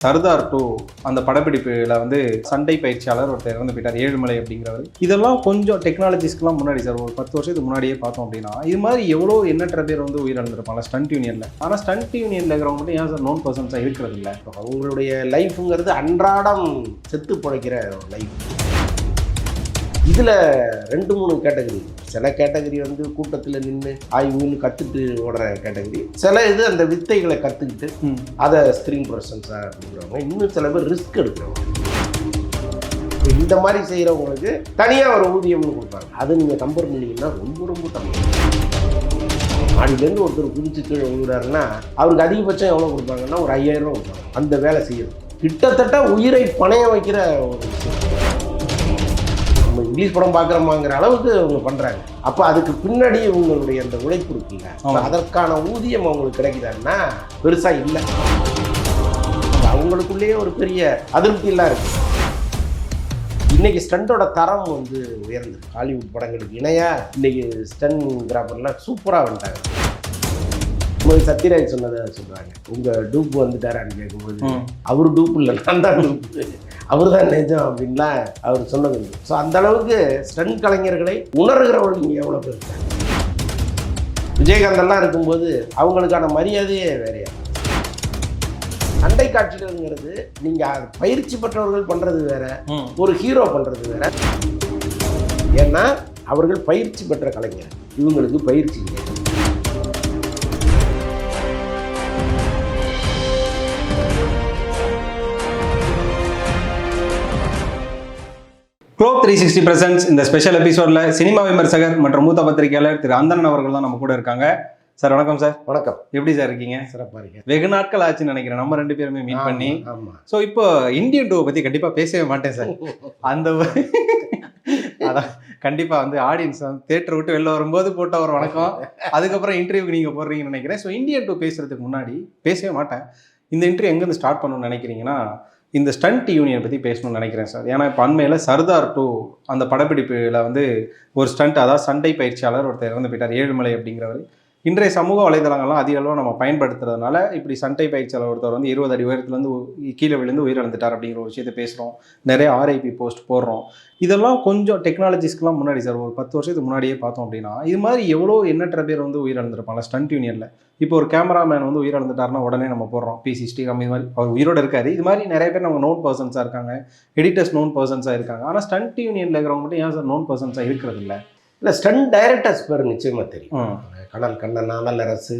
Sardar two அந்த படப்பிடிப்புல வந்து சண்டை பயிற்சியாளர் ஒருத்தர் இறந்து போயிட்டார் ஏழுமலை அப்படிங்கிறவர். இதெல்லாம் கொஞ்சம் டெக்னாலஜிஸ்க்குலாம் முன்னாடி சார் ஒரு பத்து வருஷத்துக்கு முன்னாடியே பார்த்தோம் அப்படின்னா இது மாதிரி எவ்வளோ எண்ணற்ற பேர் வந்து உயிரிழந்திருப்பாங்க ஸ்டண்ட் யூனியனில் ஆனால் ஸ்டண்ட் யூனியனில் இருக்கிறவங்க மட்டும் ஏன் சார் நோன் பர்சன்ஸாக இருக்கிறது இல்லை அவங்களுடைய லைஃப்ங்கிறது அன்றாடம் செத்து பிழைக்கிற ஒரு லைஃப் இதில் ரெண்டு மூணு கேட்டகரி சில கேட்டகரி வந்து கூட்டத்தில் நின்று ஆய்வுன்னு கற்றுட்டு ஓடுற கேட்டகரி சில இது அந்த வித்தைகளை கற்றுக்கிட்டு அதை ஸ்க்ரீன் பர்சன்ஸாக கொடுக்குறவங்க. இன்னும் சில பேர் ரிஸ்க் எடுக்கிறவங்க. இந்த மாதிரி செய்கிறவங்களுக்கு தனியாக ஒரு ஊதியம்னு கொடுப்பாங்க. அது நீங்கள் கம்பேர் பண்ணீங்கன்னா ரொம்ப ரொம்ப கம்மி. மாடியிலேருந்து ஒருத்தர் குதிச்சு கீழே விழுறாருன்னா அவருக்கு அதிகபட்சம் எவ்வளோ கொடுப்பாங்கன்னா ஒரு ஐயாயிரம் ரூபா கொடுப்பாங்க. அந்த வேலை செய்யறது கிட்டத்தட்ட உயிரை பணைய வைக்கிற ஒரு விஷயம். நம்ம இங்கிலீஷ் படம் பார்க்குறோமாங்கிற அளவுக்கு அவங்க பண்ணுறாங்க அப்போ அதுக்கு பின்னாடி இவங்களுடைய அந்த உழைப்பு இருக்குல்ல? ஆமா. அதற்கான ஊதியம் அவங்களுக்கு கிடைக்குதான்னா பெருசாக இல்லை. அவங்களுக்குள்ளேயே ஒரு பெரிய அதிருப்தியெல்லாம் இருக்கு. இன்னைக்கு ஸ்டண்டோட தரம் வந்து உயர்ந்தது ஹாலிவுட் படங்களுக்கு இணையா இன்னைக்கு ஸ்டன் கிராஃபர்லாம் சூப்பராக வந்துட்டாங்க. உங்களுக்கு சத்யராஜ் சொன்னதை சொல்றாங்க. உங்க டூப் வந்துட்டாரான்னு கேட்கும்போது. அவர் டூப் இல்லை நான் தான் டூப் அவர் தான் நிஜம் அப்படின்லாம் அவர் சொன்னது உண்டு. ஸோ அந்த அளவுக்கு ஸ்டன் கலைஞர்களை உணர்கிறவர்கள் இங்கே எவ்வளோ பேர் இருக்காங்க? விஜயகாந்த் எல்லாம் இருக்கும்போது அவங்களுக்கான மரியாதையே வேறையா அண்டை காட்சிகள்ங்கிறது நீங்கள் பயிற்சி பெற்றவர்கள் பண்ணுறது வேற ஒரு ஹீரோ பண்ணுறது வேற. ஏன்னா அவர்கள் பயிற்சி பெற்ற கலைஞர். இவங்களுக்கு பயிற்சி இல்லை க்ளோப் த்ரீ சிக்ஸ்டி பிரசன்ஸ் இந்த ஸ்பெஷல் எபிசோட்ல சினிமா விமர்சகர் மற்றும் மூத்த பத்திரிகையாளர் திரு அந்தன் அவர்கள் தான் நம்ம கூட இருக்காங்க. சார் வணக்கம் சார். வணக்கம். எப்படி சார் இருக்கீங்க? சிறப்பாக இருக்கேன். வெகு நாட்கள் ஆச்சுன்னு நினைக்கிறேன். நம்ம ரெண்டு பேருமே மீட் பண்ணி. ஆமாம் ஸோ இப்போ இந்தியன் டூவை பற்றி கண்டிப்பாக பேசவே மாட்டேன் சார். அந்த அதான் கண்டிப்பாக வந்து ஆடியன்ஸ் வந்து தேட்டர் விட்டு வெளில வரும்போது போட்ட ஒரு வணக்கம். அதுக்கப்புறம் இன்டர்வியூக்கு நீங்கள் போடுறீங்கன்னு நினைக்கிறேன். ஸோ இந்தியன் டூ பேசுறதுக்கு முன்னாடி பேசவே மாட்டேன். இந்த இன்டர்வியூ எங்கேருந்து ஸ்டார்ட் பண்ணணும்னு நினைக்கிறீங்கன்னா இந்த ஸ்டண்ட் யூனியன் பற்றி பேசணும்னு நினைக்கிறேன் சார் ஏன்னா இப்போ அண்மையில் சர்தார் டூ அந்த படப்பிடிப்பில் வந்து ஒரு ஸ்டண்ட் அதாவது சண்டை பயிற்சியாளர் ஒருத்தர் இறந்து போயிட்டார் ஏழுமலை அப்படிங்கிறவர். இன்றைய சமூக வலைதளங்கள்லாம் அதிக அளவு நம்ம பயன்படுத்துறதுனால இப்படி சண்டை பயிற்சியாளர் ஒருத்தர் வந்து இருபது அடி உயரத்துலேருந்து கீழே விழுந்து உயிரிழந்துட்டார் அப்படிங்கிற ஒரு விஷயத்தை பேசுகிறோம் நிறைய ஆர்ஐபி போஸ்ட் போடுறோம். இதெல்லாம் கொஞ்சம் டெக்னாலஜிஸ்க்கெலாம் முன்னாடி சார் ஒரு பத்து வருஷத்துக்கு முன்னாடியே பார்த்தோம் அப்படின்னா இது மாதிரி எவ்வளோ எண்ணற்ற பேர் வந்து உயிரிழந்திருப்பாங்க ஸ்டண்ட் யூனியனில் இப்போ ஒரு கேமராமேன் வந்து உயிரிழந்துட்டாருன்னா உடனே நம்ம போடுறோம். பிசி ஸ்ரீராம் இது மாதிரி அவர் உயிரோட இருக்காரு. இது மாதிரி நிறைய பேர் நம்ம நோன் பர்சன்ஸாக இருக்காங்க. எடிட்டர்ஸ் நோன் பர்சன்ஸாக இருக்காங்க. ஆனால் ஸ்டண்ட் யூனியனில் இருக்கிறவங்க மட்டும் ஏன் சார் நோன் பர்சன்ஸாக இருக்கிறது இல்லை இல்லை ஸ்டன் டைரக்டர்ஸ் பேர் நிச்சயமாக தெரியும். கனல் கண்ணன் நாவலரசு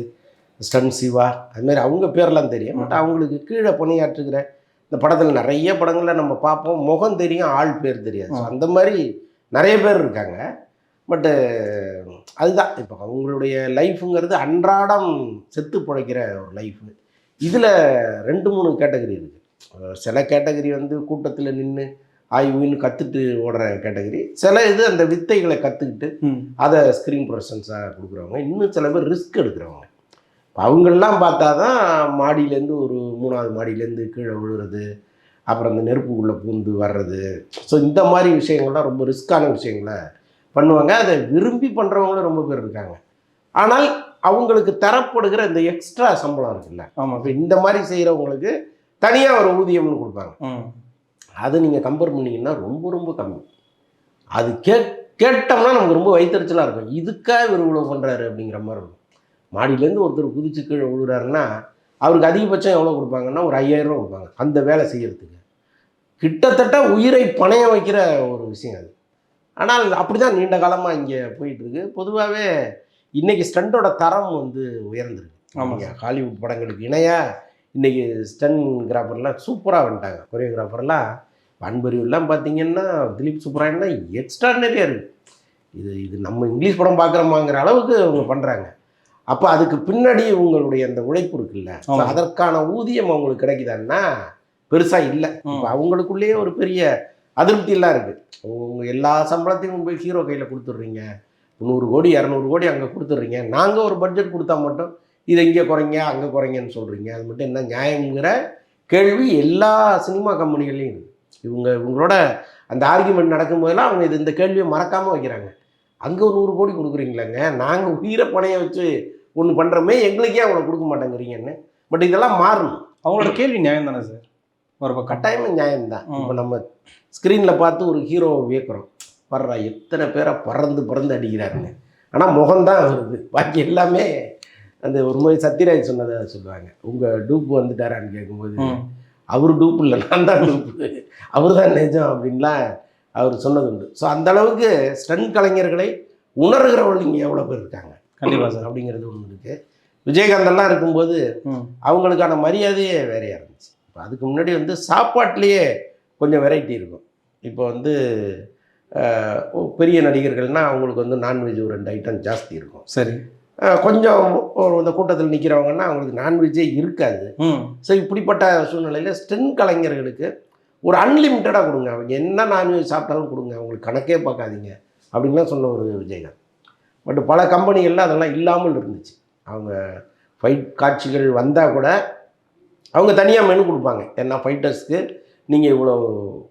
ஸ்டன் சிவா அது மாதிரி அவங்க பேர்லாம் தெரியும். பட் அவங்களுக்கு கீழே பணியாற்றுகிற இந்த படத்தில் நிறைய படங்களில் நம்ம பார்ப்போம். முகம் தெரியும் ஆள் பேர் தெரியாது. ம். அந்த மாதிரி நிறைய பேர் இருக்காங்க. பட்டு அதுதான். இப்போ அவங்களுடைய லைஃபுங்கிறது அன்றாடம் செத்து பிழைக்கிற ஒரு லைஃபு. இதில் ரெண்டு மூணு கேட்டகரி இருக்குது சில கேட்டகரி வந்து கூட்டத்தில் நின்று ஆய்வுன்னு கற்றுட்டு ஓடுற கேட்டகரி சில இது அந்த வித்தைகளை கற்றுக்கிட்டு அதை ஸ்க்ரீன் ப்ரொசன்ஸாக கொடுக்குறவங்க. இன்னும் சில பேர் ரிஸ்க் எடுக்கிறவங்க. இப்போ அவங்களெலாம் பார்த்தா தான் மாடியிலேருந்து ஒரு மூணாவது மாடியிலேருந்து கீழே விழுறது அப்புறம் அந்த நெருப்புக்குள்ளே பூந்து வர்றது. ஸோ இந்த மாதிரி விஷயங்கள்லாம் ரொம்ப ரிஸ்க்கான விஷயங்களை பண்ணுவாங்க. அதை விரும்பி பண்ணுறவங்களும் ரொம்ப பேர் இருக்காங்க. ஆனால் அவங்களுக்கு தரப்படுகிற இந்த எக்ஸ்ட்ரா சம்பளம் இருக்குல்ல. ஆமாம் இந்த மாதிரி செய்கிறவங்களுக்கு தனியாக ஒரு ஊதியம்னு கொடுப்பாங்க. அதை நீங்கள் கம்பேர் பண்ணீங்கன்னா ரொம்ப ரொம்ப கம்மி. அது கே கேட்டோம்னா நமக்கு ரொம்ப வயிற்றுச்சலாக இருக்கும். இதுக்காக இவர் இவ்வளோ பண்ணுறாரு அப்படிங்கிற மாதிரி இருக்கும். மாடியிலேருந்து ஒருத்தர் குதிச்சு கீழே விழுறாருன்னா அவருக்கு அதிகபட்சம் எவ்வளோ கொடுப்பாங்கன்னா ஒரு ஐயாயிரம் ரூபா கொடுப்பாங்க அந்த வேலை செய்யறதுக்கு. கிட்டத்தட்ட உயிரை பணைய வைக்கிற ஒரு விஷயம் அது. ஆனால் அப்படி தான் நீண்ட காலமாக இங்கே போயிட்டுருக்கு. பொதுவாகவே இன்னைக்கு ஸ்டண்டோட தரம் வந்து உயர்ந்திருக்கு. ஆமா ஆமாங்க ஹாலிவுட் படங்களுக்கு இணையாக இன்னைக்கு ஸ்டன் கிராஃபர்லாம் சூப்பராக வந்துட்டாங்க. கொரியோகிராஃபர்லாம் அன்பறிவுலாம் பார்த்தீங்கன்னா திலீப் சுப்ராயன்னா எக்ஸ்ட்ராடனரியாக இருக்குது இது இது நம்ம இங்கிலீஷ் படம் பார்க்குறோமாங்கிற அளவுக்கு அவங்க பண்ணுறாங்க அப்போ அதுக்கு பின்னாடி இவங்களுடைய அந்த உழைப்பு இருக்குல்ல. அதற்கான ஊதியம் அவங்களுக்கு கிடைக்குதான்னா பெருசாக இல்லை. இப்போ அவங்களுக்குள்ளேயே ஒரு பெரிய அதிருப்தியெல்லாம் இருக்குது உங்க எல்லா சம்பளத்தையும் போய் ஹீரோ கையில் கொடுத்துட்றீங்க. நூறு கோடி இரநூறு கோடி அங்கே கொடுத்துட்றீங்க. நாங்கள் ஒரு பட்ஜெட் கொடுத்தா மட்டும் இதை இங்கே குறைங்க அங்கே குறைங்கன்னு சொல்கிறீங்க அது மட்டும் என்ன நியாயங்கிற கேள்வி எல்லா சினிமா கம்பெனிகள்லையும் இவங்க இவங்களோட அந்த ஆர்கியூமெண்ட் நடக்கும்போதெல்லாம் அவங்க இது இந்த கேள்வியை மறக்காமல் வைக்கிறாங்க. அங்கே ஒரு நூறு கோடி கொடுக்குறீங்களாங்க? நாங்கள் உயிரை பணைய வச்சு ஒன்று பண்ணுறோமே எங்களுக்கே அவங்கள கொடுக்க மாட்டேங்கிறீங்கன்னு? பட் இதெல்லாம் மாறணும். அவங்களோட கேள்வி நியாயம் தானே சார்? ஒரு கட்டாயமாக நியாயம்தான் ம். இப்போ நம்ம ஸ்க்ரீனில் பார்த்து ஒரு ஹீரோவை வியக்கிறோம். பர்றா எத்தனை பேரை பறந்து பறந்து அடிக்கிறாருங்க. ஆனால் முகம்தான் வருது. பாக்கி எல்லாமே அந்த ஒரு முறை சத்யராஜ் சொன்னதை சொல்லுவாங்க. உங்கள் டூப் வந்துட்டாரான்னு கேட்கும்போது. அவர் டூப் இல்லை நான் தான் டூப்பு அவர் தான் நிஜம் அப்படின்லாம் அவர் சொன்னது உண்டு ஸோ அந்த அளவுக்கு ஸ்டன் கலைஞர்களை உணர்கிறவர்கள் இங்கே எவ்வளோ பேர் இருக்காங்க? கண்டிப்பா சார். அப்படிங்கிறது ஒன்று இருக்குது விஜயகாந்தெல்லாம் இருக்கும்போது. அவங்களுக்கான மரியாதையே வேறையாக இருந்துச்சு. இப்போ அதுக்கு முன்னாடி வந்து சாப்பாட்லேயே கொஞ்சம் வெரைட்டி இருக்கும். இப்போ வந்து பெரிய நடிகர்கள்னால் அவங்களுக்கு வந்து நான்வெஜ் ஒரு ரெண்டு ஐட்டம் ஜாஸ்தி இருக்கும். சரி. கொஞ்சம் இந்த கூட்டத்தில் நிற்கிறவங்கன்னா அவங்களுக்கு நான்வெஜ்ஜே இருக்காது. ஸோ இப்படிப்பட்ட சூழ்நிலையில் ஸ்டென் கலைஞர்களுக்கு ஒரு அன்லிமிட்டடாக கொடுங்க. அவங்க என்ன நான்வெஜ் சாப்பிட்டாலும் கொடுங்க. அவங்களுக்கு கணக்கே பார்க்காதீங்க. அப்படின்லாம் சொன்ன ஒரு விஜயகாந்த். பட் பல கம்பெனிகளில் அதெல்லாம் இல்லாமல் இருந்துச்சு. அவங்க ஃபைட் காட்சிகள் வந்தால் கூட அவங்க தனியாக மெனு கொடுப்பாங்க. ஏன்னா ஃபைட்டர்ஸ்க்கு நீங்கள் இவ்வளோ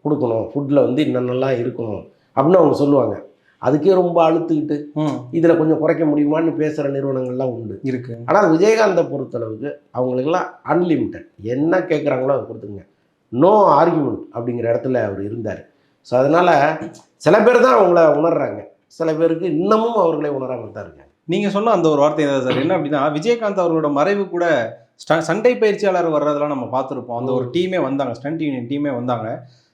கொடுக்கணும். ஃபுட்டில் வந்து இன்னென்னலாம் இருக்கணும் அப்படின்னு அவங்க சொல்லுவாங்க. அதுக்கே ரொம்ப அழுத்துக்கிட்டு இதில் கொஞ்சம் குறைக்க முடியுமான்னு பேசுகிற நிறுவனங்கள்லாம் உண்டு. இருக்கு. ஆனால் விஜயகாந்தை பொறுத்தளவுக்கு அவங்களுக்கெல்லாம் அன்லிமிட்டட் என்ன கேட்குறாங்களோ அதை கொடுத்துங்க நோ ஆர்குமெண்ட் அப்படிங்கிற இடத்துல அவர் இருந்தார். ஸோ அதனால் சில பேர் தான் அவங்கள உணர்றாங்க. சில பேருக்கு இன்னமும் அவர்களை உணராமல் தான் இருக்காங்க. நீங்க சொன்ன அந்த ஒரு வார்த்தை தான் சார். என்ன அப்படின்னா விஜயகாந்த் அவர்களோட மறைவு கூட ஸ்ட- சண்டை பயிற்சியாளர் வர்றதெல்லாம் நம்ம பார்த்துருப்போம். அந்த ஒரு டீமே வந்தாங்க. ஸ்டண்ட் யூனியன் டீமே வந்தாங்க.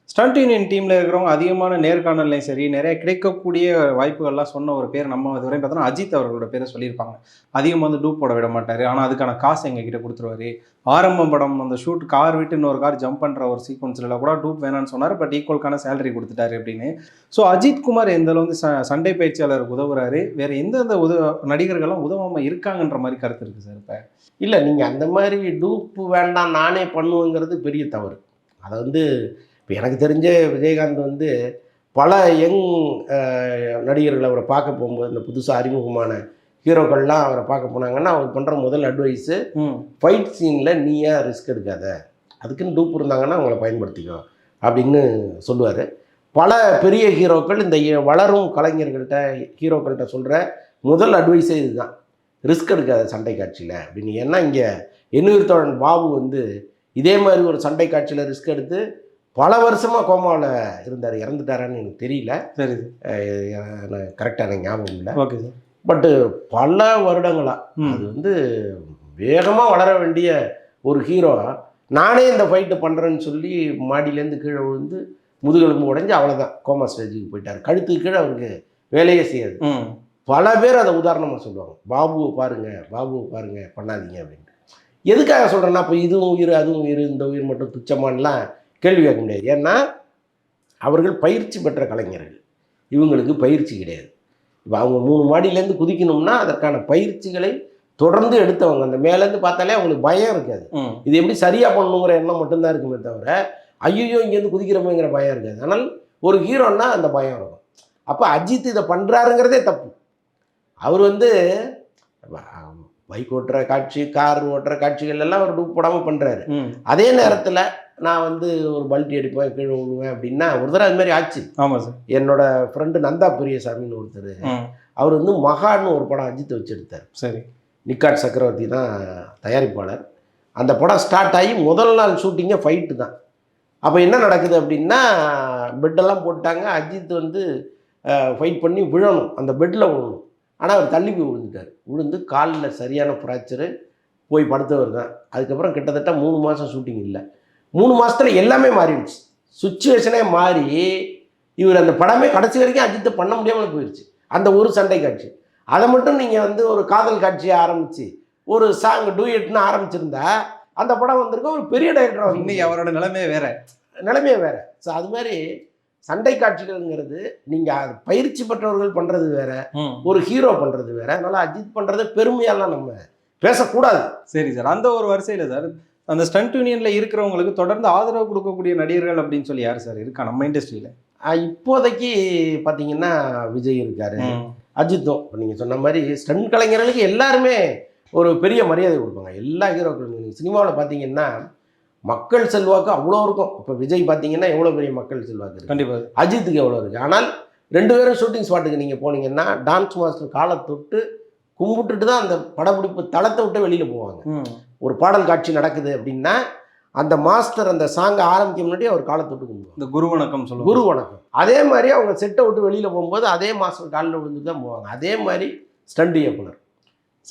ஸ்டண்ட் யூனியன் டீமில் இருக்கிறவங்க அதிகமான நேர்காணல்லையும் சரி நிறைய கிடைக்கக்கூடிய வாய்ப்புகள்லாம் சொன்ன ஒரு பேர் நம்ம இதுவரையும் பார்த்தோன்னா அஜித் அவர்களோட பேரை சொல்லியிருப்பாங்க. அதிகமாக வந்து டூப் போட விட மாட்டார். ஆனால் அதுக்கான காசு எங்ககிட்ட கொடுத்துருவாரு. ஆரம்பம் படம் அந்த ஷூட் கார் விட்டு இன்னொரு கார் ஜம்ப் பண்ணுற ஒரு சீக்வன்ஸில் கூட டூப் வேணாம்னு சொன்னார். பட் ஈக்குவல்கான சேலரி கொடுத்துட்டாரு அப்படின்னு. ஸோ அஜித் குமார் எந்த வந்து ச- சண்டை பயிற்சியாளருக்கு உதவுறாரு? வேறு எந்தெந்த உத நடிகர்களும் உதவாமல் இருக்காங்கன்ற மாதிரி கருத்து இருக்குது சார் இப்போ. இல்லை நீங்கள் அந்த மாதிரி டூப்பு வேண்டாம் நானே பண்ணுவேங்கிறது பெரிய தவறு. அதை வந்து இப்போ எனக்கு தெரிஞ்ச விஜயகாந்த் வந்து பல யங் நடிகர்கள் அவரை பார்க்க போகும்போது இந்த புதுசாக அறிமுகமான ஹீரோக்கள்லாம் அவரை பார்க்க போனாங்கன்னா அவர் பண்ணுற முதல் அட்வைஸு ஃபைட் சீனில் நீ ஏன் ரிஸ்க் எடுக்காத. அதுக்குன்னு டூப் இருந்தாங்கன்னா அவங்கள பயன்படுத்திக்கோ அப்படின்னு சொல்லுவார். பல பெரிய ஹீரோக்கள் இந்த வளரும் கலைஞர்கள்ட்ட ஹீரோக்கள்கிட்ட சொல்கிற முதல் அட்வைஸே இதுதான். ரிஸ்க் எடுக்காத சண்டை காட்சியில் அப்படின்னு. ஏன்னா இங்கே எண்ணுயிர் தோழன் பாபு வந்து இதே மாதிரி ஒரு சண்டை காட்சியில் ரிஸ்க் எடுத்து பல வருஷமாக கோமாவில் இருந்தார் இறந்துட்டாரான்னு எனக்கு தெரியல. சரி. கரெக்டாக எனக்கு ஞாபகம் இல்லை. Okay sir. பட்டு பல வருடங்களா ம். அது வந்து வேகமாக வளர வேண்டிய ஒரு ஹீரோ நானே இந்த ஃபைட்டு பண்ணுறேன்னு சொல்லி மாடியிலேருந்து கீழே விழுந்து முதுகெலும்பு உடைஞ்சு அவ்வளோதான் கோமா ஸ்டேஜுக்கு போயிட்டார். கழுத்துக்கு கீழே அவருக்கு வேலையே செய்யாது. பல பேர் அதை உதாரணமாக சொல்லுவாங்க. பாபுவை பாருங்க பாபுவை பாருங்க பண்ணாதீங்க அப்படின்ட்டு. எதுக்காக சொல்கிறேன்னா இப்போ இதுவும் உயிர் அதுவும் உயிர் இந்த உயிர் மட்டும் துச்சமானலாம் கேள்வி கேட்க முடியாது ஏன்னா அவர்கள் பயிற்சி பெற்ற கலைஞர்கள். இவங்களுக்கு பயிற்சி கிடையாது. இப்போ அவங்க மூணு மாடியிலேருந்து குதிக்கணும்னா அதற்கான பயிற்சிகளை தொடர்ந்து எடுத்தவங்க. அந்த மேலேருந்து பார்த்தாலே அவங்களுக்கு பயம் இருக்காது. இது எப்படி சரியாக பண்ணணுங்கிற எண்ணம் மட்டும்தான் இருக்குமே தவிர ஐயோ இங்கேருந்து குதிக்கிறோமேங்கிற பயம் இருக்காது. ஆனால் ஒரு ஹீரோன்னா அந்த பயம் இருக்கும். அப்போ அஜித் இதை பண்ணுறாருங்கிறதே தப்பு. அவர் வந்து பைக் ஓட்டுற காட்சி கார் ஓட்டுற காட்சிகள் எல்லாம் அவர் டூப் போடாமல் பண்ணுறாரு அதே நேரத்தில் நான் வந்து ஒரு பல்ட்டி அடிப்பேன் கீழே விழுவேன் அப்படின்னா ஒரு தடவை அது மாதிரி ஆச்சு. ஆமாம் சார். என்னோட ஃப்ரெண்டு நந்தா பெரியசாமின்னு ஒருத்தர் அவர் வந்து மகான்னு ஒரு படம் அஜித் வச்சு எடுத்தார் சரி. நிக்காட் சக்கரவர்த்தி தான் தயாரிப்பாளர். அந்த படம் ஸ்டார்ட் ஆகி முதல் நாள் ஷூட்டிங்கே ஃபைட்டு தான். அப்போ என்ன நடக்குது அப்படின்னா பெட்டெல்லாம் போட்டாங்க. அஜித் வந்து ஃபைட் பண்ணி விழணும். அந்த பெட்டில் விழணும். ஆனால் அவர் தள்ளி போய் விழுந்துட்டார். விழுந்து காலில் சரியான ஃப்ராக்சரு போய் படுத்தவர் தான். அதுக்கப்புறம் கிட்டத்தட்ட மூணு மாதம் ஷூட்டிங் இல்லை. மூணு மாதத்துல எல்லாமே மாறிடுச்சு. சுச்சுவேஷனே மாறி இவர் அந்த படமே கடைசி வரைக்கும் அஜித்தை பண்ண முடியாமல் போயிடுச்சு அந்த ஒரு சண்டை காட்சி. அதை மட்டும் நீங்கள் வந்து ஒரு காதல் காட்சியை ஆரம்பித்து ஒரு சாங் டூயட்னு ஆரம்பிச்சிருந்தா அந்த படம் வந்திருக்க ஒரு பெரிய டைரக்டர் இன்னைக்கு அவரோட நிலைமையே வேற. நிலைமையே வேற. ஸோ அது மாதிரி சண்டை காட்சிகள்ங்கிறது நீங்கள் பயிற்சி பெற்றவர்கள் பண்ணுறது வேற ஒரு ஹீரோ பண்ணுறது வேற. அதனால அஜித் பண்ணுறதை பெருமையெல்லாம் நம்ம பேசக்கூடாது. சரி சார் அந்த ஒரு வரிசையில் சார் அந்த ஸ்டண்ட் யூனியன்ல இருக்கிறவங்களுக்கு தொடர்ந்து ஆதரவு கொடுக்கக்கூடிய நடிகர்கள் அப்படின்னு சொல்லி யார் சார் இருக்கா? நம்ம இண்டஸ்ட்ரியில இப்போதைக்கு பார்த்தீங்கன்னா விஜய் இருக்காரு. அஜித்தும் இப்போ நீங்கள் சொன்ன மாதிரி ஸ்டண்ட் கலைஞர்களுக்கு எல்லாருமே ஒரு பெரிய மரியாதை கொடுப்பாங்க. எல்லா ஹீரோக்களும். நீங்கள் சினிமாவில் பார்த்தீங்கன்னா மக்கள் செல்வாக்கு அவ்வளோ இருக்கும். இப்போ விஜய் பார்த்தீங்கன்னா எவ்வளோ பெரிய மக்கள் செல்வாக்கு இருக்கு? கண்டிப்பா. அஜித்துக்கு எவ்வளோ இருக்குது ஆனால் ரெண்டு பேரும் ஷூட்டிங் ஸ்பாட்டுக்கு நீங்கள் போனீங்கன்னா டான்ஸ் மாஸ்டர் காலை தொட்டு கும்பிட்டுட்டு தான் அந்த படப்பிடிப்பு தளத்தை விட்டு வெளியில் போவாங்க. ஒரு பாடல் காட்சி நடக்குது அப்படின்னா அந்த மாஸ்டர் அந்த சாங்கை ஆரம்பிக்க முன்னாடி அவர் காலை தொட்டு கும்பிடுவாங்க இந்த குரு வணக்கம் சொல்லுவாங்க. குரு வணக்கம். அதே மாதிரி அவங்க செட்டை விட்டு வெளியில் போகும்போது அதே மாஸ்டர் காலில் விழுந்து தான் போவாங்க. அதே மாதிரி ஸ்டண்ட் இயக்குனர்.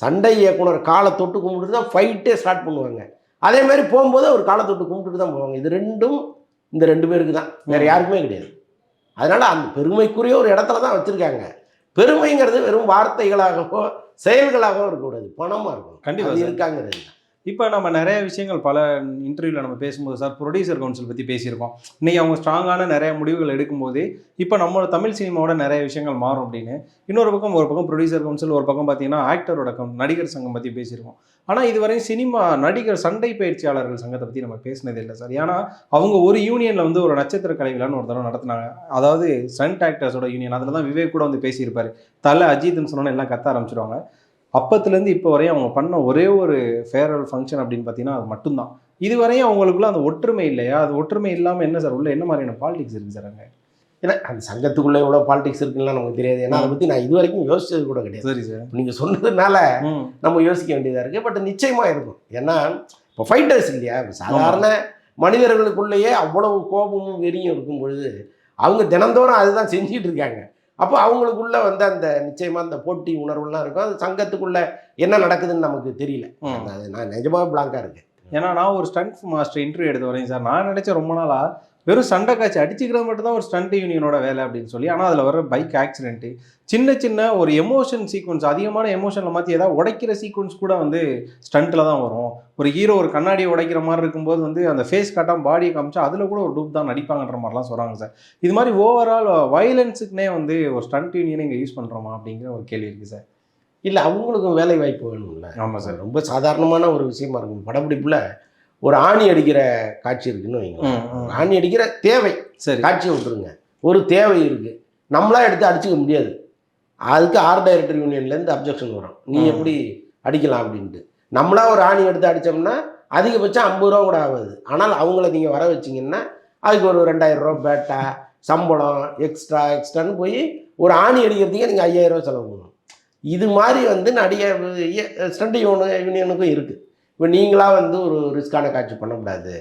சண்டை இயக்குனர் காலை தொட்டு கும்பிட்டு தான் ஃபைட்டே ஸ்டார்ட் பண்ணுவாங்க. அதே மாதிரி போகும்போது அவர் காலை தொட்டு கும்பிட்டுட்டு தான் போவாங்க. இது ரெண்டும் இந்த ரெண்டு பேருக்கு தான். வேற யாருக்குமே கிடையாது. அதனால அந்த பெருமைக்குரிய ஒரு இடத்துல தான் வச்சிருக்காங்க. பெருமைங்கிறது வெறும் வார்த்தைகளாகவோ செயல்களாகவோ இருக்கக்கூடாது. பணமா இருக்கும் கண்டிப்பா அது சார். இருக்காங்கிறது. இப்போ நம்ம நிறைய விஷயங்கள் பல இன்டர்வியூவில் நம்ம பேசும்போது சார் ப்ரொடியூசர் கவுன்சில் பற்றி பேசியிருக்கோம். இன்றைக்கி அவங்க ஸ்ட்ராங்கான நிறைய முடிவுகள் எடுக்கும்போது இப்போ நம்மளோட தமிழ் சினிமாவோட நிறைய விஷயங்கள் மாறும் அப்படின்னு. இன்னொரு பக்கம் ஒரு பக்கம் ப்ரொடியூசர் கவுன்சில் ஒரு பக்கம் பார்த்தீங்கன்னா ஆக்டரோட கம் நடிகர் சங்கம் பற்றி பேசியிருக்கோம். ஆனால் இதுவரை சினிமா நடிகர் சண்டை பயிற்சியாளர்கள் சங்கத்தை பற்றி நம்ம பேசினது இல்லை சார் ஏன்னா அவங்க ஒரு யூனியனில் வந்து ஒரு நட்சத்திர கலைவிழான்னு ஒரு தடவை நடத்தினாங்க. அதாவது சன்ட் ஆக்டர்ஸோட யூனியன் அதில் தான் விவேக் கூட வந்து பேசியிருப்பார். தலை அஜித்னு சொன்னோன்னு எல்லாம் கத்த ஆரம்பிச்சிருவாங்க. அப்பத்துலேருந்து இப்போ வரையும் அவங்க பண்ண ஒரே ஒரு ஃபேர்வெல் ஃபங்க்ஷன் அப்படின்னு பார்த்தீங்கன்னா அது மட்டும்தான். இதுவரையும் அவங்களுக்குள்ள அந்த ஒற்றுமை இல்லையா? அது ஒற்றுமை இல்லாமல் என்ன சார்? உள்ள என்ன மாதிரியான பாலிடிக்ஸ் இருக்குது சார் அங்கே? ஏன்னா அந்த சங்கத்துக்குள்ளே எவ்வளோ பாலிடிக்ஸ் இருக்குன்னு நமக்கு தெரியாது. ஏன்னா அதை பற்றி நான் இது வரைக்கும் யோசிச்சது கூட கிடையாது. சரி சார். நீங்கள் சொன்னதுனால நம்ம யோசிக்க வேண்டியதாக இருக்குது பட் நிச்சயமாக இருக்கும். ஏன்னா இப்போ ஃபைட்டர்ஸ் இல்லையா? இப்ப சாதாரண மனிதர்களுக்குள்ளேயே அவ்வளவு கோபமும் வெறியும் இருக்கும் பொழுது அவங்க தினந்தோறும் அதுதான் செஞ்சிட்டு இருக்காங்க. அப்போ அவங்களுக்குள்ள வந்து அந்த நிச்சயமாக அந்த போட்டி உணர்வுலாம் இருக்கும். அது சங்கத்துக்குள்ள என்ன நடக்குதுன்னு நமக்கு தெரியல. அது நான் நிஜமாக பிளாங்காக இருக்கு ஏன்னா நான் ஒரு ஸ்டண்ட் மாஸ்டர் இன்டர்வியூ எடுத்து வரேன் சார் நான் நினைச்சேன் ரொம்ப நாளா வெறும் சண்டை காட்சி. அடிச்சுக்கிறது மட்டும் தான் ஒரு ஸ்டண்ட் யூனியனோட வேலை அப்படின்னு சொல்லி. ஆனால் அதில் வர பைக் ஆக்சிடென்ட்டு சின்ன சின்ன ஒரு எமோஷன் சீக்வன்ஸ் அதிகமான எமோஷனில் மாற்றி ஏதாவது உடைக்கிற சீக்வன்ஸ் கூட வந்து ஸ்டண்ட்டில் தான் வரும். ஒரு ஹீரோ ஒரு கண்ணாடியை உடைக்கிற மாதிரி இருக்கும்போது வந்து அந்த ஃபேஸ் காட்டாம பாடியை காமிச்சா அதில் கூட ஒரு டூப் தான் நடிப்பாங்கன்ற மாதிரிலாம் சொல்கிறாங்க சார் இது மாதிரி ஓவரால் வயலன்ஸுக்குனே வந்து ஒரு ஸ்டண்ட் யூனியனை இங்கே யூஸ் பண்ணுறோமா அப்படிங்கிற ஒரு கேள்வி இருக்குது சார் இல்லை அவங்களுக்கும் வேலை வாய்ப்பு வேணும்ல. ஆமாம் சார் ரொம்ப சாதாரணமான ஒரு விஷயமா இருக்கும். படப்பிடிப்புல ஒரு ஆணி அடிக்கிற காட்சி இருக்குன்னு வைங்க. ஆணி அடிக்கிற தேவை. சரி. காட்சியை விட்டுருங்க. ஒரு தேவை இருக்கு. நம்மளா எடுத்து அடிச்சுக்க முடியாது. அதுக்கு ஆர்ட் டைரக்டர் யூனியன்லேருந்து அப்ஜெக்ஷன் வரும். நீ. எப்படி அடிக்கலாம் அப்படின்ட்டு. நம்மளா ஒரு ஆணி எடுத்து அடித்தோம்னா அதிகபட்சம் ஐம்பது ரூபா கூட ஆகுது. ஆனால் அவங்கள நீங்கள் வர வச்சிங்கன்னா அதுக்கு ஒரு ரெண்டாயிரம் ரூபா பேட்டா சம்பளம் எக்ஸ்ட்ரா எக்ஸ்ட்ரான்னு போய் ஒரு ஆணி அடிக்கிறதுக்கே நீங்கள் ஐயாயிரம் ரூபா செலவு பண்ணணும். இது மாதிரி வந்து நடிகை ஸ்டண்ட் யூனி யூனியனுக்கும் இருக்குது இப்போ நீங்களாக வந்து ஒரு ரிஸ்கான காட்சி பண்ணக்கூடாது.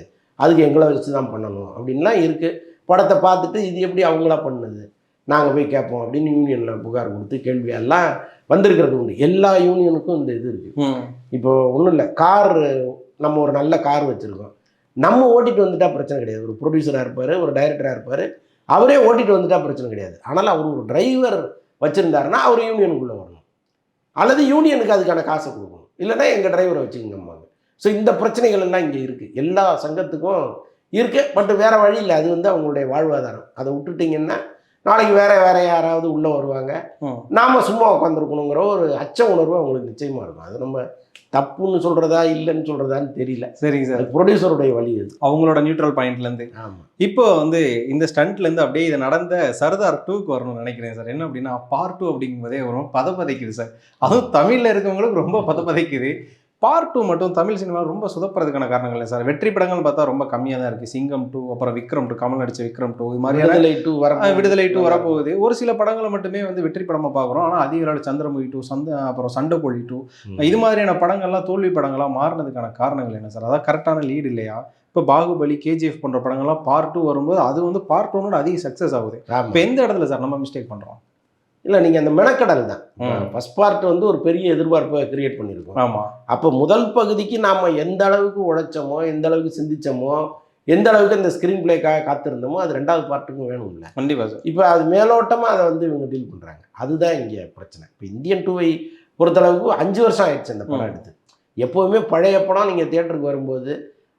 அதுக்கு எங்களை வச்சு தான் பண்ணணும். அப்படின்லாம் இருக்குது படத்தை பார்த்துட்டு இது எப்படி அவங்களா பண்ணுது? நாங்கள் போய் கேட்போம் அப்படின்னு யூனியனில் புகார் கொடுத்து கேள்வியெல்லாம் வந்திருக்கிறது உண்டு. எல்லா யூனியனுக்கும் இந்த இது இருக்குது இப்போ ஒன்றும் இல்லை. கார் நம்ம ஒரு நல்ல கார் வச்சுருக்கோம். நம்ம ஓட்டிட்டு வந்துட்டா பிரச்சனை கிடையாது. ஒரு ப்ரொடியூசராக இருப்பார் ஒரு டைரக்டராக இருப்பார். அவரே ஓட்டிட்டு வந்துட்டா பிரச்சனை கிடையாது. ஆனால் அவர் ஒரு டிரைவர் வச்சுருந்தாருன்னா அவர் யூனியனுக்குள்ளே வரணும். அல்லது யூனியனுக்கு அதுக்கான காசை கொடுக்கணும். இல்லைன்னா எங்கள் டிரைவரை வச்சுக்கங்கம்பாங்க. ஸோ இந்த பிரச்சனைகள் எல்லாம் இங்கே இருக்குது எல்லா சங்கத்துக்கும் இருக்குது பட் வேறு வழி இல்லை. அது வந்து அவங்களுடைய வாழ்வாதாரம். அதை விட்டுட்டிங்கன்னா நாளைக்கு வேற வேற யாராவது உள்ளே வருவாங்க. நாம சும்மா உட்காந்துருக்கணுங்கிற ஒரு அச்ச உணர்வு அவங்களுக்கு நிச்சயமா இருக்கும். அது நம்ம தப்புன்னு சொல்றதா இல்லைன்னு சொல்றதான்னு தெரியல. சரிங்க சார். ப்ரொடியூசருடைய வழி அது. அவங்களோட நியூட்ரல் பாயிண்ட்லேருந்து ஆமா. இப்போ வந்து இந்த ஸ்டண்ட்லேருந்து அப்படியே இது நடந்த சர்தார் டூக்கு வரணும்னு நினைக்கிறேன் சார். என்ன அப்படின்னா பார்ட் டூ அப்படிங்கும்போதே வரும். பதப்பதைக்குது சார். அதுவும் தமிழில் இருக்கவங்களுக்கு ரொம்ப பதப்பதைக்குது. பார்ட் டூ மட்டும் தமிழ் சினிமா ரொம்ப சுதப்புறதுக்கான காரணங்கள் இல்லை சார். வெற்றி படங்கள்னு பார்த்தா ரொம்ப கம்மியாக தான் இருக்குது சிங்கம் டூ அப்புறம் விக்ரம் டூ கமல் நடிச்ச விக்ரம் டூ இது மாதிரியான விடுதலை டூ வர விடுதலை டூ வரப்போகுது. ஒரு சில படங்களை மட்டுமே வந்து வெற்றி படமா பார்க்குறோம். ஆனால் அதிக அளவு சந்திரமுகி டூ சந்த அப்புறம் சண்டைக்கோழி டூ இது மாதிரியான படங்கள்லாம் தோல்வி படங்களா மாறினதுக்கான காரணங்கள் என்ன சார்? அதான் கரெக்டான லீடு இல்லையா? இப்போ பாகுபலி கேஜிஎஃப் போன்ற படங்கள்லாம் பார்ட் டூ வரும்போது அது வந்து பார்ட் ஒன்னோட அதிக சக்ஸஸ் ஆகுது. இப்போ எந்த இடத்துல சார் நம்ம மிஸ்டேக் பண்றோம்? இல்ல நீங்க அந்த மெனக்கடல் தான். ம். ஃபர்ஸ்ட் பார்ட் வந்து ஒரு பெரிய எதிர்பார்ப்பை கிரியேட் பண்ணியிருக்கோம். ஆமா. அப்போ முதல் பகுதிக்கு நாம எந்த அளவுக்கு உழைச்சோமோ எந்த அளவுக்கு சிந்திச்சோமோ எந்த அளவுக்கு இந்த ஸ்க்ரீன் பிளேக்காக காத்திருந்தோமோ அது ரெண்டாவது பார்ட்டுக்கும் வேணும்ல. கண்டிப்பா சார். இப்போ அது மேலோட்டமாக அதை வந்து இவங்க டீல் பண்ணுறாங்க அதுதான் இங்கே பிரச்சனை. இப்போ இந்தியன் டூவை பொறுத்தளவுக்கு அஞ்சு வருஷம் ஆயிடுச்சு அந்த படம். எடுத்து. எப்போவுமே பழைய படம் நீங்கள் தியேட்டருக்கு வரும்போது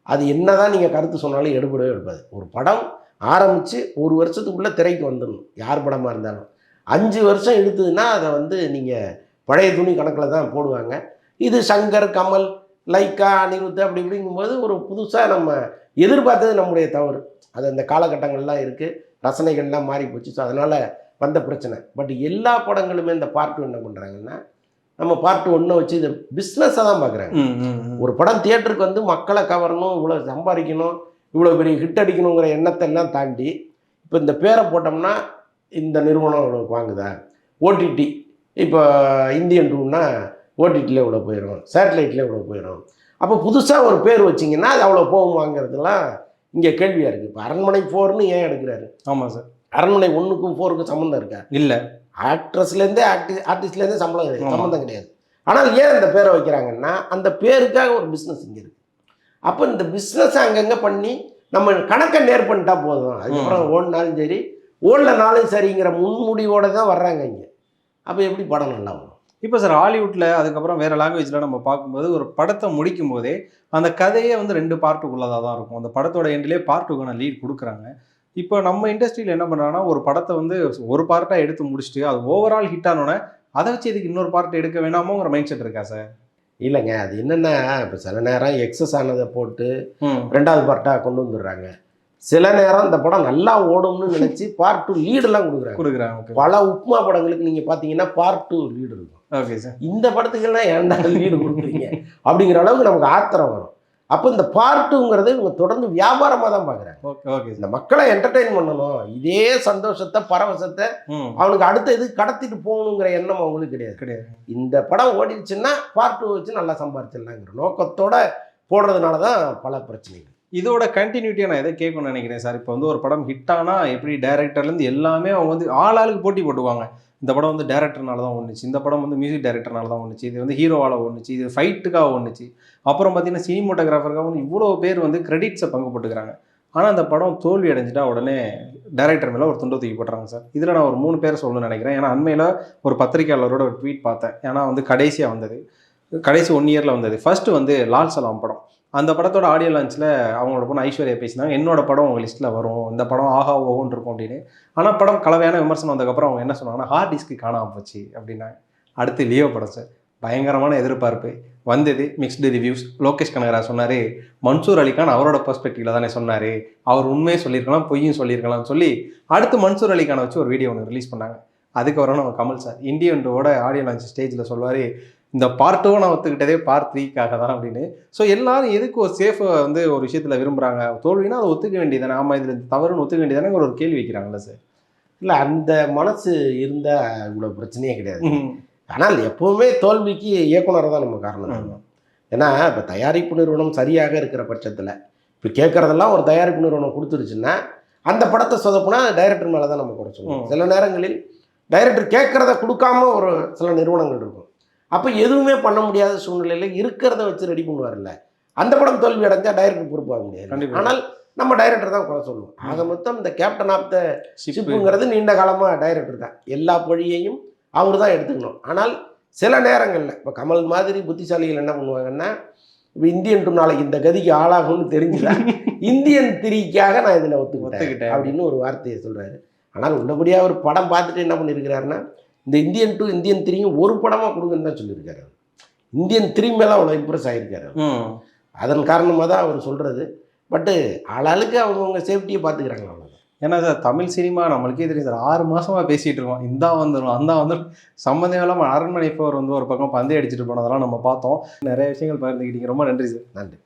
அது என்னதான் நீங்கள் கருத்து சொன்னாலும் எடுபடவே எடுப்பாது ஒரு படம் ஆரம்பித்து ஒரு வருஷத்துக்குள்ளே திரைக்கு வந்துடணும். யார் படமாக இருந்தாலும். அஞ்சு வருஷம் எடுத்ததுன்னா அதை வந்து நீங்கள் பழைய துணி கணக்கில் தான் போடுவாங்க. இது சங்கர் கமல் லைக்கா அனிருத் அப்படி இப்படிங்கும்போது ஒரு புதுசாக நம்ம எதிர்பார்த்தது நம்முடைய தவறு. அது அந்த காலகட்டங்கள்லாம் இருக்குது ரசனைகள்லாம் மாறி போச்சு ஸோ அதனால் வந்த பிரச்சனை. பட் எல்லா படங்களுமே இந்த பார்ட் என்ன பண்ணுறாங்கன்னா நம்ம பார்ட் ஒன்றை வச்சு இதை பிஸ்னஸாக தான் பார்க்குறாங்க. ஒரு படம் தியேட்டருக்கு வந்து மக்களை கவரணும் இவ்வளோ சம்பாதிக்கணும் இவ்வளோ பெரிய ஹிட் அடிக்கணுங்கிற எண்ணத்தை எல்லாம் தாண்டி இப்போ இந்த பேரை போட்டோம்னா இந்த நிறுவனம் இவ்வளோ வாங்குதா? ஓடிடி இப்போ இந்தியன் டூன்னா ஓடிடியில் இவ்வளோ போயிடும் சேட்டலைட்டில் இவ்வளோ போயிடும் அப்போ புதுசாக ஒரு பேர் வச்சிங்கன்னா அது அவ்வளோ போகுமாங்கிறதுலாம் இங்கே கேள்வியாக இருக்குது இப்போ அரண்மனை ஃபோர்னு ஏன் எடுக்கிறாரு? ஆமா சார். அரண்மனை ஒன்றுக்கும் ஃபோருக்கும் சம்மந்தம் இருக்கா? இல்ல. ஆக்ட்ரஸ்லேருந்தே ஆக்டி ஆர்டிஸ்ட்லேருந்தே சம்பளம் கிடையாது. சம்மந்தம் கிடையாது. ஆனால் ஏன் அந்த பேரை வைக்கிறாங்கன்னா அந்த பேருக்காக ஒரு பிஸ்னஸ் இங்கே இருக்குது அப்போ இந்த பிஸ்னஸ் அங்கங்கே பண்ணி நம்ம கணக்கை நேர் பண்ணிட்டா போதும். அதுக்கப்புறம் ஓடினாலும் சரி ஓடலனாலும் சரிங்கிற முன்முடிவோட தான் வர்றாங்க இங்கே. அப்போ எப்படி படம் நல்லா வரும்? இப்போ சார் ஹாலிவுட்ல அதுக்கப்புறம் வேற லாங்குவேஜ்ல நம்ம பார்க்கும்போது ஒரு படத்தை முடிக்கும் போதே அந்த கதையே வந்து ரெண்டு பார்ட்டுக்குள்ளதாக தான் இருக்கும். அந்த படத்தோட எண்ட்லேயே பார்ட்டுக்கான லீட் கொடுக்குறாங்க. இப்போ நம்ம இண்டஸ்ட்ரியில் என்ன பண்ணுறாங்கன்னா ஒரு படத்தை வந்து ஒரு பார்ட்டாக எடுத்து முடிச்சுட்டு அது ஓவரால் ஹிட் ஆனோடனே அதை வச்சு இதுக்கு இன்னொரு பார்ட் எடுக்க வேணாமோங்கிற மைண்ட் செட் இருக்கா சார் இல்லைங்க. அது என்னென்னா இப்போ சில நேரம் எக்ஸஸ் ஆனதை போட்டு ரெண்டாவது பார்ட்டாக கொண்டு வந்துடுறாங்க. சில நேரம் இந்த படம் நல்லா ஓடும்னு நினச்சி பார்ட் டூ லீடெல்லாம் கொடுக்குறாங்க. கொடுக்குறாங்க பல உப்மா படங்களுக்கு நீங்கள் பார்த்தீங்கன்னா பார்ட் டூ லீடு இருக்கும். ஓகே சார் இந்த படத்துக்கெல்லாம் ஏன்டா லீடு கொடுக்குறீங்க? அப்படிங்கிற அளவுக்கு நமக்கு ஆத்திரம் வரும். அப்போ இந்த பார்ட்டுங்கிறத இவங்க தொடர்ந்து வியாபாரமாக தான் பார்க்குறாங்க ஓகே இந்த மக்களை என்டர்டெயின் பண்ணணும். இதே சந்தோஷத்தை பரவசத்தை அவனுக்கு அடுத்த இது கடத்திட்டு போகணுங்கிற எண்ணம் அவங்களுக்கு கிடையாது. கிடையாது. இந்த படம் ஓடிடுச்சுன்னா பார்ட் டூ வச்சு நல்லா சம்பாரிச்சிடலாங்கிற நோக்கத்தோட போடுறதுனால தான் பல பிரச்சனைகள். இதோட கண்டினியூட்டியாக நான் எதை கேட்கணும்னு நினைக்கிறேன் சார்? இப்போ வந்து ஒரு படம் ஹிட் ஆனால் எப்படி டேரக்டர்லேருந்து எல்லாமே அவங்க வந்து ஆள் ஆளுக்கு போட்டி போட்டுவாங்க இந்த படம் வந்து டேரக்டர்னால தான் ஒன்றுச்சு இந்த படம் வந்து மியூசிக் டேரக்டர்னால தான் ஒன்றுச்சு இது வந்து ஹீரோவால் ஒன்றுச்சு இது ஃபைட்டுக்காக ஒன்றுச்சு அப்புறம் பார்த்தீங்கன்னா சினிமோட்டோகிராஃபருக்காக வந்து இவ்வளோ பேர் வந்து கிரெடிட்ஸை பங்கு போட்டுக்கிறாங்க. ஆனால் அந்த படம் தோல்வி அடைஞ்சிட்டா உடனே டேரக்டர் மேலே ஒரு துண்டு தூக்கி போட்டுறாங்க சார். இதில் நான் ஒரு மூணு பேரை சொல்லணும்னு நினைக்கிறேன். ஏன்னா அண்மையில் ஒரு பத்திரிகையாளரோட ஒரு ட்வீட் பார்த்தேன். ஏன்னா வந்து கடைசியாக வந்தது. கடைசி ஒன் இயரில் வந்தது. ஃபர்ஸ்ட் வந்து லால் சலாம் படம். அந்த படத்தோட ஆடியோ லான்ச்சில் அவங்களோட பொண்ணு ஐஸ்வர்யா பேசினாங்க என்னோட படம் உங்கள் லிஸ்ட்டில் வரும். இந்த படம் ஆஹா ஓஹோன்னு இருக்கும் அப்படின்னு. ஆனால் படம் கலவையான விமர்சனம் வந்ததுக்கப்புறம் அவங்க என்ன சொன்னாங்கன்னா ஹார்ட் டிஸ்க்கு காணாமல் போச்சு அப்படின்னாங்க. அடுத்து லியோ படம் சார். பயங்கரமான எதிர்பார்ப்பு. வந்தது மிக்ஸ்டு ரிவ்யூஸ் லோகேஷ் கனகராஜ் சொன்னார் மன்சூர் அலிகான் அவரோட பர்ஸ்பெக்டிவில் தானே சொன்னார். அவர் உண்மையை சொல்லியிருக்கலாம் பொய்யும் சொல்லியிருக்கலாம்னு சொல்லி அடுத்து மன்சூர் அலிகானை வச்சு ஒரு வீடியோ ஒன்று ரிலீஸ் பண்ணாங்க. அதுக்கப்புறம் நம்ம Kamal sir Indian audio launch ஸ்டேஜில் சொல்லுவார் இந்த பார்ட் டூ நான் ஒத்துக்கிட்டதே பார்ட் த்ரீக்காக தான் அப்படின்னு. ஸோ எல்லாரும் எதுக்கு ஒரு சேஃபை வந்து ஒரு விஷயத்தில் விரும்புகிறாங்க தோல்வினா அதை ஒத்துக்க வேண்டியதானே ஆமாம் இதில் தவறுன்னு ஒத்துக்க வேண்டியதானே ஒரு கேள்வி வைக்கிறாங்கல்ல சார் இல்லை அந்த மனசு இருந்தால் இவ்வளோ பிரச்சனையே கிடையாது. ஆனால் எப்பவுமே தோல்விக்கு இயக்குனர் தான் நம்ம காரணம் சொல்லணும். ஏன்னா இப்போ தயாரிப்பு நிறுவனம் சரியாக இருக்கிற பட்சத்தில் இப்போ கேட்குறதெல்லாம் ஒரு தயாரிப்பு நிறுவனம் கொடுத்துருச்சுன்னா அந்த படத்தை சொதப்புனா டைரக்டர் மேலே தான் நம்ம குறை சொல்லணும் ம். சில நேரங்களில் டைரக்டர் கேட்குறத கொடுக்காம ஒரு சில நிறுவனங்கள் இருக்கும். அப்போ எதுவுமே பண்ண முடியாத சூழ்நிலையில் இருக்கிறத வச்சு ரெடி பண்ணுவார்ல அந்த படம் தோல்வி அடைஞ்சா டைரக்டர் பொறுப்பாக முடியாது. ஆனால் நம்ம டைரக்டர் தான் குறை சொல்லுவோம். ஆக மொத்தம் இந்த கேப்டன் ஆஃப் த ஷிப்பு ஷிப்புங்கிறது நீண்ட காலமாக டைரக்டர் தான். எல்லா பழியையும் அவர் தான் எடுத்துக்கணும். ஆனால் சில நேரங்களில் இப்போ கமல் மாதிரி புத்திசாலிகள் என்ன பண்ணுவாங்கன்னா இப்போ இந்தியன் டூ நாளைக்கு இந்த கதிக்கு ஆளாகும்னு தெரிஞ்சுதா? இந்தியன் திரிக்காக நான் இதில் ஒத்துக்கிட்டேன். அப்படின்னு ஒரு வார்த்தையை சொல்கிறாரு ஆனால் உள்ளபடியாக ஒரு படம் பார்த்துட்டு என்ன பண்ணியிருக்கிறாருன்னா இந்த இந்தியன் டூ இந்தியன் த்ரீயும் ஒரு படமாக கொடுங்கன்னு தான் சொல்லியிருக்காரு. இந்தியன் த்ரீ மேலே அவ்வளோ இம்ப்ரெஸ் ஆகியிருக்காரு அதன் காரணமாக தான் அவர் சொல்கிறது பட்டு ஆளாளுக்கு அவங்கவுங்க சேஃப்டியை பார்த்துக்கிறாங்க அவ்வளோதான் ஏன்னா சார் தமிழ் சினிமா நம்மளுக்கே தெரியும் சார். ஆறு மாசமா பேசிட்டு இருக்கோம். இந்தா வந்துடும் அந்த வந்துடும் சம்மந்தம் இல்லாமல் அரண்மனை போர் வந்து ஒரு பக்கம் பந்தய அடிச்சிட்டு போனதெல்லாம் நம்ம பார்த்தோம். நிறைய விஷயங்கள் பகிர்ந்துக்கிட்டீங்க ரொம்ப நன்றி சார். நன்றி.